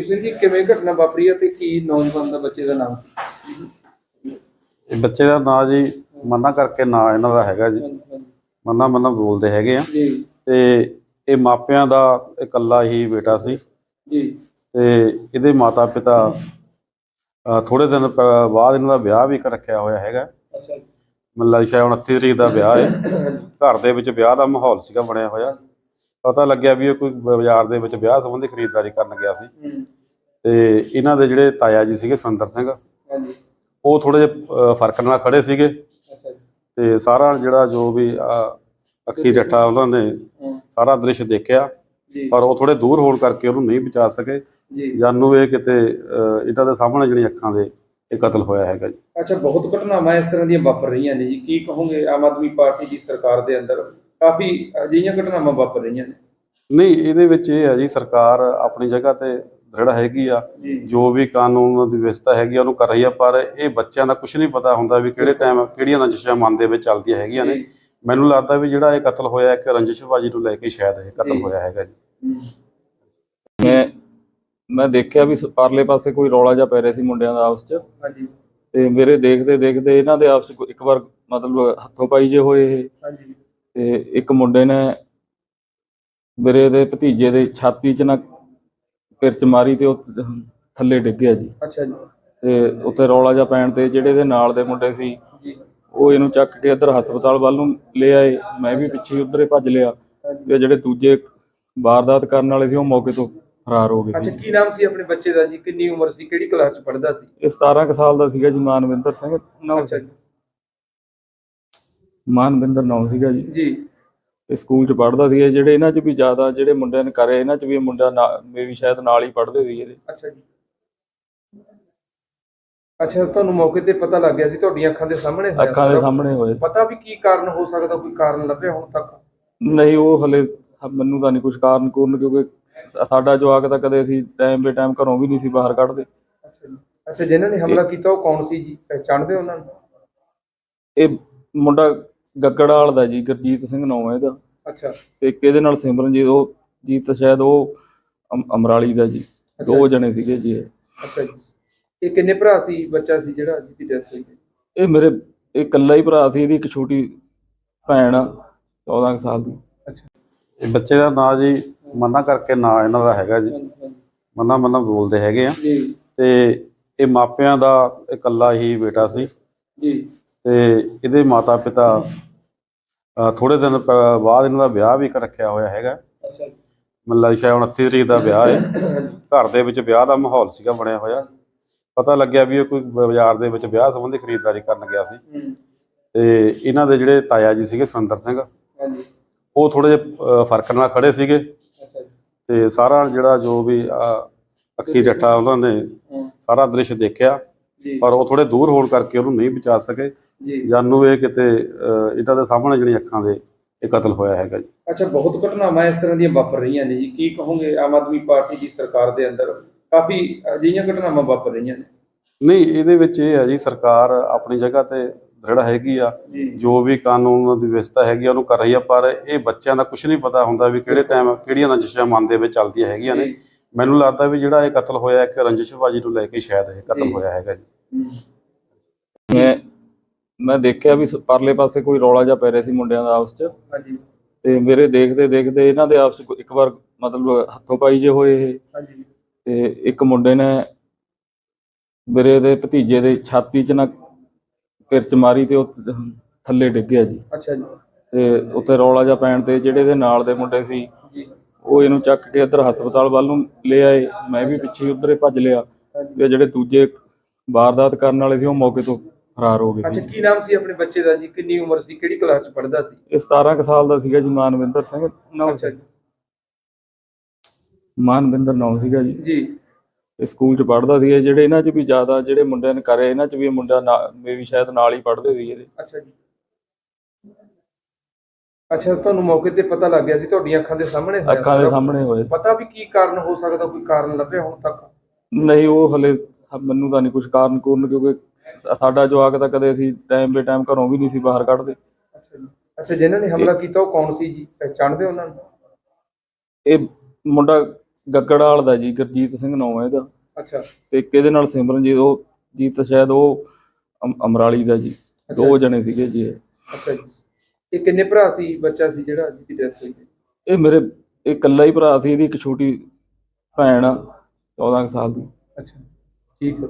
ਕੁਲਦੀਪ ਸਿੰਘ ਜੀ ਕਿਵੇਂ ਘਟਨਾ ਵਾਪਰੀ ਹੈ ਤੇ ਕੀ ਨੌਜਵਾਨ ਦਾ ਬੱਚੇ ਦਾ ਨਾਮ? ਇਹ ਬੱਚੇ ਦਾ ਨਾਂ ਜੀ ਮੰਨਾ ਕਰਕੇ ਨਾਂ ਇਹਨਾਂ ਦਾ ਹੈਗਾ ਜੀ। ਮੰਨਾ ਮੰਨਾ ਬੋਲਦੇ ਹੈਗੇ ਆ। ਜੀ। ਤੇ ਇਹ ਮਾਪਿਆਂ ਦਾ ਇਕੱਲਾ ਹੀ ਬੇਟਾ ਸੀ। ਜੀ। ਤੇ ਇਹਦੇ ਮਾਤਾ ਪਿਤਾ ਥੋੜੇ ਦਿਨ ਬਾਅਦ ਇਹਨਾਂ ਦਾ ਵਿਆਹ ਵੀ ਕਰ ਰੱਖਿਆ ਹੋਇਆ ਹੈਗਾ। ਅੱਛਾ। ਲੱਗਦਾ ਸ਼ਾਇਦ 29 ਤਰੀਕ ਦਾ ਵਿਆਹ ਹੈ। ਘਰ ਦੇ ਵਿੱਚ ਵਿਆਹ ਦਾ ਮਾਹੌਲ ਸੀਗਾ ਬਣਿਆ ਹੋਇਆ। ਪਤਾ ਲੱਗਿਆ ਵੀ ਇਹ ਕੋਈ ਬਾਜ਼ਾਰ ਦੇ ਵਿੱਚ ਵਿਆਹ ਸੰਬੰਧੀ ਖਰੀਦਦਾਰੀ ਕਰਨ ਗਿਆ ਸੀ। ਤੇ ਇਹਨਾਂ ਦੇ ਜਿਹੜੇ ਤਾਇਆ ਜੀ ਸੀਗੇ ਸੰਦਰ ਸਿੰਘ ਉਹ ਥੋੜੇ ਜਿਹੇ ਫ਼ਰਕ ਨਾਲ ਖੜੇ ਸੀਗੇ। ਤੇ ਸਾਰਾ ਜਿਹੜਾ ਜੋ ਵੀ ਅੱਖੀ ਰੱਠਾ ਉਹਨਾਂ ਨੇ ਸਾਰਾ ਦ੍ਰਿਸ਼ ਦੇਖਿਆ। ਪਰ ਉਹ ਥੋੜੇ ਦੂਰ ਹੋਣ ਕਰਕੇ ਉਹਨੂੰ ਨਹੀਂ ਬਚਾ ਸਕੇ। ਜੀ। ਜਾਨੂ ਇਹ ਕਿਤੇ ਇਹਨਾਂ ਦੇ ਸਾਹਮਣੇ ਜਿਹੜੀਆਂ ਅੱਖਾਂ ਦੇ ਇਹ ਕਤਲ ਹੋਇਆ ਹੈਗਾ ਜੀ। ਅੱਛਾ ਬਹੁਤ ਘਟਨਾਵਾਂ ਇਸ ਤਰ੍ਹਾਂ ਦੀਆਂ ਵਾਪਰ ਰਹੀਆਂ ਨੇ ਜੀ। ਕੀ ਕਹੋਗੇ ਆਮ ਆਦਮੀ ਪਾਰਟੀ ਦੀ ਸਰਕਾਰ ਦੇ ਅੰਦਰ? ਕਾਫੀ ਅਜਿਹੀਆਂ ਘਟਨਾਵਾਂ ਵਾਪਰ ਰਹੀਆਂ ਨੇ। ਨਹੀਂ ਇਹਦੇ ਵਿੱਚ ਇਹ ਹੈ ਜੀ ਸਰਕਾਰ ਆਪਣੀ ਜਗ੍ਹਾ ਤੇ ਦ੍ਰਿੜ ਹੈਗੀ ਆ। ਜੀ। ਵੀ ਕਾਨੂੰਨ ਦੀ ਵਿਵਸਥਾ ਹੈਗੀ ਆ ਉਹਨੂੰ ਕਰ ਰਹੀ ਆ ਪਰ ਇਹ ਬੱਚਿਆਂ ਦਾ ਕੁਝ ਨਹੀਂ ਪਤਾ ਹੁੰਦਾ ਵੀ ਕਿਹੜੇ ਟਾਈਮ ਕਿਹੜੀਆਂ ਰੰਜਿਸ਼ਾਂ ਮਨ ਦੇ ਵਿੱਚ ਚੱਲਦੀਆਂ ਹੈਗੀਆਂ ਨੇ। ਮੈਨੂੰ ਲੱਗਦਾ ਵੀ ਜਿਹੜਾ ਇਹ ਕਤਲ ਹੋਇਆ ਇੱਕ ਰੰਜਿਸ਼ਬਾਜੀ ਨੂੰ ਲੈ ਕੇ ਸ਼ਾਇਦ ਇਹ ਕਤਲ। ਹੋਇਆ ਹੈਗਾ ਜੀ। ਮੈਂ ਮੈਂ ਦੇਖਿਆ ਵੀ ਪਰਲੇ ਪਾਸੇ ਕੋਈ ਰੌਲਾ ਜਿਹਾ ਪੈ ਰਿਹਾ ਸੀ ਮੁੰਡਿਆਂ ਦਾ ਆਪਸ 'ਚ। ਹਾਂਜੀ। ਤੇ ਮੇਰੇ ਦੇਖਦੇ ਦੇਖਦੇ ਇਹਨਾਂ ਦੇ ਆਪਸ 'ਚ ਇੱਕ ਵਾਰ ਮਤਲਬ ਹੱਥੋਂ ਪਾਈ ਜੇ ਹੋਏ ਇਹ। ਹਾਂਜੀ। ਤੇ ਇੱਕ ਮੁੰਡੇ ਨੇ ਮੇਰੇ ਦੇ ਭਤੀਜੇ ਦੇ ਛਾਤੀ 'ਚ ਨਾ ਕਿਰਚ ਮਾਰੀ ਤੇ ਉਹ ਥੱਲੇ ਡਿੱਗ ਗਿਆ ਜੀ। ਅੱਛਾ ਜੀ। ਤੇ ਉੱਥੇ ਰੌਲਾ ਜਿਹਾ ਪੈਣ ਤੇ ਜਿਹੜੇ ਦੇ ਨਾਲ ਦੇ ਮੁੰਡੇ ਸੀ ਉਹ ਇਹਨੂੰ ਚੱਕ ਕੇ ਇੱਧਰ ਹਸਪਤਾਲ ਵੱਲ ਨੂੰ ਲੈ ਆਏ। ਮੈਂ ਵੀ ਪਿੱਛੇ ਉਧਰੇ ਭੱਜ ਲਿਆ। ਤੇ ਜਿਹੜੇ ਦੂਜੇ ਵਾਰਦਾਤ ਕਰਨ ਵਾਲੇ ਸੀ ਉਹ ਮੌਕੇ ਤੋਂ ਫਰਾਰ ਹੋ ਗਏ ਅੱਛਾ ਕੀ ਨਾਮ ਸੀ ਆਪਣੇ ਬੱਚੇ ਦਾ ਜੀ? ਕਿੰਨੀ ਉਮਰ ਸੀ? ਕਿਹੜੀ ਕਲਾਸ ਚ ਪੜ੍ਹਦਾ ਸੀ? ਇਹ 17 ਕੁ ਸਾਲ ਦਾ ਸੀਗਾ ਜੀ ਮਾਨਵਿੰਦਰ ਸਿੰਘ ਨਾਮ ਅੱਛਾ ਜੀ। ਮਾਨਵਿੰਦਰ ਨਾਮ ਸੀਗਾ ਜੀ। ਜੀ। ਤੇ ਸਕੂਲ ਚ ਪੜ੍ਹਦਾ ਸੀ ਜਿਹੜੇ ਇਹਨਾਂ ਚ ਵੀ ਜ਼ਿਆਦਾ ਜਿਹੜੇ ਮੁੰਡਿਆਂ ਨੇ ਕਰੇ ਇਹਨਾਂ ਚ ਵੀ ਮੁੰਡਾ ਮੇ ਵੀ ਸ਼ਾਇਦ ਨਾਲ ਹੀ ਪੜ੍ਹਦੇ ਸੀ ਇਹਦੇ। ਅੱਛਾ ਜੀ। ਅੱਛਾ ਤੁਹਾਨੂੰ ਮੌਕੇ ਤੇ ਪਤਾ ਲੱਗ ਗਿਆ ਸੀ ਤੁਹਾਡੀਆਂ ਅੱਖਾਂ ਦੇ ਸਾਹਮਣੇ ਹੋਇਆ ਅੱਖਾਂ ਦੇ ਸਾਰਾ? ਸਾਹਮਣੇ ਹੋਏ। ਪਤਾ ਵੀ ਕੀ ਕਾਰਨ ਹੋ ਸਕਦਾ ਕੋਈ ਕਾਰਨ ਲੱਭਿਆ ਹੁਣ ਤੱਕ? ਨਹੀਂ ਉਹ ਹਲੇ ਮੈਨੂੰ ਤਾਂ ਨਹੀਂ ਕੁਝ ਕਾਰਨ ਕੂਰਨ ਕਿਉਂਕਿ ਸਾਡਾ ਜਵਾਕ ਤਾਂ ਕਦੇ ਅਸੀਂ ਟਾਈਮ ਬੇ ਟਾਈਮ ਘਰੋਂ ਵੀ ਨਹੀਂ ਸੀ ਬਾਹਰ ਕੱਢਦੇ। ਅੱਛਾ ਜੀ। ਅੱਛਾ ਜਿਨ੍ਹਾਂ ਨੇ ਹਮਲਾ ਕੀਤਾ ਉਹ ਕੌਣ ਸੀ ਜੀ? ਪਹਿਚਾਣਦੇ ਹੋ ਉਹਨਾਂ ਨੂੰ? ਇਹ ਮੁੰਡਾ ਗੱਗੜਾਲ ਦਾ ਜੀ ਗੁਰਜੀਤ ਸਿੰਘ ਨਾਮ ਹੈ ਇਹਦਾ ਅੱਛਾ। ਤੇ ਇੱਕ ਇਹਦੇ ਨਾਲ ਸਿਮਰਨਜੀਤ ਉਹ ਜੀਤ ਸ਼ਾਇਦ ਉਹ ਅਮ- ਅਮਰਾਲੀ ਦਾ ਜੀ। ਦੋ। ਜਣੇ ਸੀਗੇ ਜੀ ਇਹ। ਅੱਛਾ ਜੀ। ਇਹ ਕਿੰਨੇ ਭਰਾ ਸੀ? ਬੱਚਾ ਸੀ ਜਿਹੜਾ ਜਿਹਦੀ ਡੈਥ ਹੋਈ ਹੈ? ਇਹ ਮੇਰੇ ਇਹ ਇਕੱਲਾ ਹੀ ਭਰਾ ਸੀ ਇਹਦੀ ਇੱਕ ਛੋਟੀ ਭੈਣ ਆ 14 ਕੁ ਸਾਲ ਦੀ। ਅੱਛਾ। ਇਹ ਬੱਚੇ ਦਾ ਨਾਂ ਜੀ ਮੰਨਾ ਕਰਕੇ ਨਾਂ ਇਹਨਾਂ ਦਾ ਹੈਗਾ ਜੀ। ਮੰਨਾ ਮੰਨਾ ਬੋਲਦੇ ਹੈਗੇ ਆ। ਜੀ। ਤੇ ਇਹ ਮਾਪਿਆਂ ਦਾ ਇਕੱਲਾ ਹੀ ਬੇਟਾ ਸੀ। ਜੀ। ਤੇ ਇਹਦੇ ਮਾਤਾ ਪਿਤਾ ਥੋੜੇ ਦਿਨ ਪ- ਬਾਅਦ ਇਹਨਾਂ ਦਾ ਵਿਆਹ ਵੀ ਕਰ ਰੱਖਿਆ ਹੋਇਆ ਹੈਗਾ। ਅੱਛਾ ਜੀ। ਸ਼ਾਇਦ 29 ਤਰੀਕ ਦਾ ਵਿਆਹ ਹੈ। ਘਰ ਦੇ ਵਿੱਚ ਵਿਆਹ ਦਾ ਮਾਹੌਲ ਸੀਗਾ ਬਣਿਆ ਹੋਇਆ। ਪਤਾ ਲੱਗਿਆ ਵੀ ਇਹ ਕੋਈ ਬਾਜ਼ਾਰ ਦੇ ਵਿੱਚ ਵਿਆਹ ਸੰਬੰਧੀ ਖਰੀਦਦਾਰੀ ਕਰਨ ਗਿਆ ਸੀ। ਹੂੰ, ਤੇ ਇਹਨਾਂ ਦੇ ਜਿਹੜੇ ਤਾਇਆ ਜੀ ਸੀਗੇ ਸੰਦਰ ਸਿੰਘ ਹਾਂਜੀ। ਉਹ ਥੋੜੇ ਜਿਹੇ ਅ, ਫ਼ਰਕ ਨਾਲ ਖੜੇ ਸੀਗੇ। ਅੱਛਾ ਜੀ। ਤੇ ਸਾਰਾ ਜਿਹੜਾ ਜੋ ਵੀ ਅ, ਅੱਖੀ ਰੱਠਾ ਉਹਨਾਂ ਨੇ ਹੂੰ, ਸਾਰਾ ਦ੍ਰਿਸ਼ ਦੇਖਿਆ। ਜੀ। ਪਰ ਉਹ ਥੋੜੇ ਦੂਰ ਹੋਣ ਕਰਕੇ ਉਹਨੂੰ ਨਹੀਂ ਬਚਾ ਸਕੇ। ਜੀ। ਜਾਨੂ ਇਹ ਕਿਤੇ ਇਹਨਾਂ ਦੇ ਸਾਹਮਣੇ ਜਿਹੜੀਆਂ ਅੱਖਾਂ ਦੇ ਇਹ ਕਤਲ ਹੋਇਆ ਹੈਗਾ ਜੀ। ਅੱਛਾ ਬਹੁਤ ਘਟਨਾਵਾਂ ਇਸ ਤਰ੍ਹਾਂ ਦੀਆਂ ਵਾਪਰ ਰਹੀਆਂ ਨੇ ਜੀ। ਕੀ ਕਹੋਗੇ ਆਮ ਆਦਮੀ ਪਾਰਟੀ ਦੀ ਸਰਕਾਰ ਦੇ ਅੰਦਰ ਕਾਫੀ ਅਜਿਹੀਆਂ ਘਟਨਾਵਾਂ ਵਾਪਰ ਰਹੀਆਂ ਨੇ? ਨਹੀਂ ਇਹਦੇ ਵਿੱਚ ਇਹ ਹੈ ਜੀ ਸਰਕਾਰ ਆਪਣੀ ਜਗ੍ਹਾ ਤੇ ਦ੍ਰਿੜ ਹੈਗੀ ਆ। ਜੀ। ਵੀ ਕਾਨੂੰਨ ਦੀ ਵਿਵਸਥਾ ਹੈਗੀ ਆ ਉਹਨੂੰ ਕਰ ਰਹੀ ਆ ਪਰ ਇਹ ਬੱਚਿਆਂ ਦਾ ਕੁਝ ਨਹੀਂ ਪਤਾ ਹੁੰਦਾ ਵੀ ਕਿਹੜੇ ਟਾਈਮ ਕਿਹੜੀਆਂ ਰੰਜਿਸ਼ਾਂ ਮਨ ਦੇ ਵਿੱਚ ਚੱਲਦੀਆਂ ਹੈਗੀਆਂ ਨੇ। ਮੈਨੂੰ ਲੱਗਦਾ ਵੀ ਜਿਹੜਾ ਇਹ ਕਤਲ ਹੋਇਆ ਇੱਕ ਰੰਜਿਸ਼ਬਾਜੀ ਨੂੰ ਲੈ ਕੇ ਸ਼ਾਇਦ ਇਹ ਕਤਲ। ਹੋਇਆ ਹੈਗਾ ਜੀ। ਮੈਂ ਦੇਖਿਆ ਵੀ ਸ- ਪਰਲੇ ਪਾਸੇ ਕੋਈ ਰੌਲਾ ਜਿਹਾ ਪੈ ਰਿਹਾ ਸੀ ਮੁੰਡਿਆਂ ਦਾ ਆਪਸ 'ਚ। ਹਾਂਜੀ। ਤੇ ਮੇਰੇ ਦੇਖਦੇ ਦੇਖਦੇ ਇਹਨਾਂ ਦੇ ਆਪਸ 'ਚ ਕੋਈ- ਇੱਕ ਵਾਰ ਮਤਲਬ ਹੱਥੋਂ ਪਾਈ ਜੇ ਹੋਏ ਇਹ। ਹਾਂਜੀ। ਤੇ ਇੱਕ ਮੁੰਡੇ ਨੇ ਮੇਰੇ ਦੇ ਭਤੀਜੇ ਦੇ ਛਾਤੀ 'ਚ ਨਾ ਕਿਰਚ ਮਾਰੀ ਤੇ ਉਹ ਥੱਲੇ ਡਿੱਗ ਗਿਆ ਜੀ। ਅੱਛਾ ਜੀ। ਤੇ ਉੱਥੇ ਰੌਲਾ ਜਿਹਾ ਪੈਣ ਤੇ ਜਿਹੜੇ ਦੇ ਨਾਲ ਦੇ ਮੁੰਡੇ ਸੀ ਜੀ। ਉਹ ਇਹਨੂੰ ਚੱਕ ਕੇ ਇੱਧਰ ਹਸਪਤਾਲ ਵੱਲ ਨੂੰ ਲੈ ਆਏ। ਮੈਂ ਵੀ ਪਿੱਛੇ ਉਧਰੇ ਭੱਜ ਲਿਆ। ਤੇ ਜਿਹੜੇ ਦੂਜੇ ਵਾਰਦਾਤ ਕਰਨ ਵਾਲੇ ਸੀ ਉਹ ਮੌਕੇ ਤੋਂ ਫਰਾਰ ਹੋ ਗਏ ਅੱਛਾ ਸੀ। ਕੀ ਨਾਮ ਸੀ ਆਪਣੇ ਬੱਚੇ ਦਾ ਜੀ? ਕਿੰਨੀ ਉਮਰ ਸੀ? ਕਿਹੜੀ ਕਲਾਸ ਚ ਪੜ੍ਹਦਾ ਸੀ? ਇਹ 17 ਕੁ ਸਾਲ ਦਾ ਸੀਗਾ ਜੀ ਮਾਨਵਿੰਦਰ ਸਿੰਘ ਨਾਮ ਅੱਛਾ ਜੀ। ਮਾਨਵਿੰਦਰ ਨਾਮ ਸੀਗਾ ਜੀ। ਜੀ। ਤੇ ਸਕੂਲ ਚ ਪੜ੍ਹਦਾ ਸੀ ਜਿਹੜੇ ਇਹਨਾਂ ਚ ਵੀ ਜ਼ਿਆਦਾ ਜਿਹੜੇ ਮੁੰਡਿਆਂ ਨੇ ਕਰੇ ਇਹਨਾਂ ਚ ਵੀ ਇਹ ਮੁੰਡਾ ਮੇ ਵੀ ਸ਼ਾਇਦ ਨਾਲ ਹੀ ਪੜ੍ਹਦੇ ਸੀ ਇਹਦੇ। ਅੱਛਾ ਜੀ। ਅੱਛਾ ਤੁਹਾਨੂੰ ਮੌਕੇ ਤੇ ਪਤਾ ਲੱਗ ਗਿਆ ਸੀ ਤੁਹਾਡੀਆਂ ਅੱਖਾਂ ਦੇ ਸਾਹਮਣੇ ਹੋਇਆ ਅੱਖਾਂ ਦੇ ਸਾਰਾ? ਸਾਹਮਣੇ ਹੋਏ। ਪਤਾ ਵੀ ਕੀ ਕਾਰਨ ਹੋ ਸਕਦਾ ਕੋਈ ਕਾਰਨ ਲੱਭਿਆ ਹੁਣ ਤੱਕ? ਨਹੀਂ ਉਹ ਹਲੇ ਮੈਨੂੰ ਤਾਂ ਨਹੀਂ ਕੁਝ ਕਾਰਨ ਕੂਰਨ ਕਿਉਂਕਿ ਸਾਡਾ ਜਵਾਕ ਤਾਂ ਕਦੇ ਅਸੀਂ ਟਾਈਮ ਬੇ ਟਾਈਮ ਘਰੋਂ ਵੀ ਨਹੀਂ ਸੀ ਬਾਹਰ ਕੱਢਦੇ। ਅੱਛਾ ਜੀ। ਅੱਛਾ ਜਿਨ੍ਹਾਂ ਨੇ ਹਮਲਾ ਕੀਤਾ ਉਹ ਕੌਣ ਸੀ ਜੀ? ਪਹਿਚਾਣਦੇ ਉਹਨਾਂ ਨੂੰ? ਇਹ ਮੁੰਡਾ ਗੱਗੜਾਲ ਦਾ ਜੀ ਗੁਰਜੀਤ ਸਿੰਘ ਨਾਮ ਹੈ ਇਹਦਾ। ਅੱਛਾ। ਤੇ ਇੱਕ ਇਹਦੇ ਨਾਲ ਸਿਮਰਨਜੀਤ ਉਹ ਜੀਤ ਸ਼ਾਇਦ ਉਹ ਅਮ- ਅਮਰਾਲੀ ਦਾ ਜੀ। ਦੋ ਜਣੇ ਸੀਗੇ ਜੀ ਇਹ। ਅੱਛਾ ਜੀ। ਇਹ ਕਿੰਨੇ ਭਰਾ ਸੀ? ਬੱਚਾ ਸੀ ਜਿਹੜਾ ਜਿਹਦੀ ਡੈਥ ਹੋਈ ਹੈ? ਇਹ ਮੇਰੇ ਇਹ ਇਕੱਲਾ ਹੀ ਭਰਾ ਸੀ ਇਹਦੀ ਇੱਕ ਛੋਟੀ ਭੈਣ ਆ 14 ਕੁ ਸਾਲ ਦੀ। ਅੱਛਾ। ਠੀਕ ਹੈ।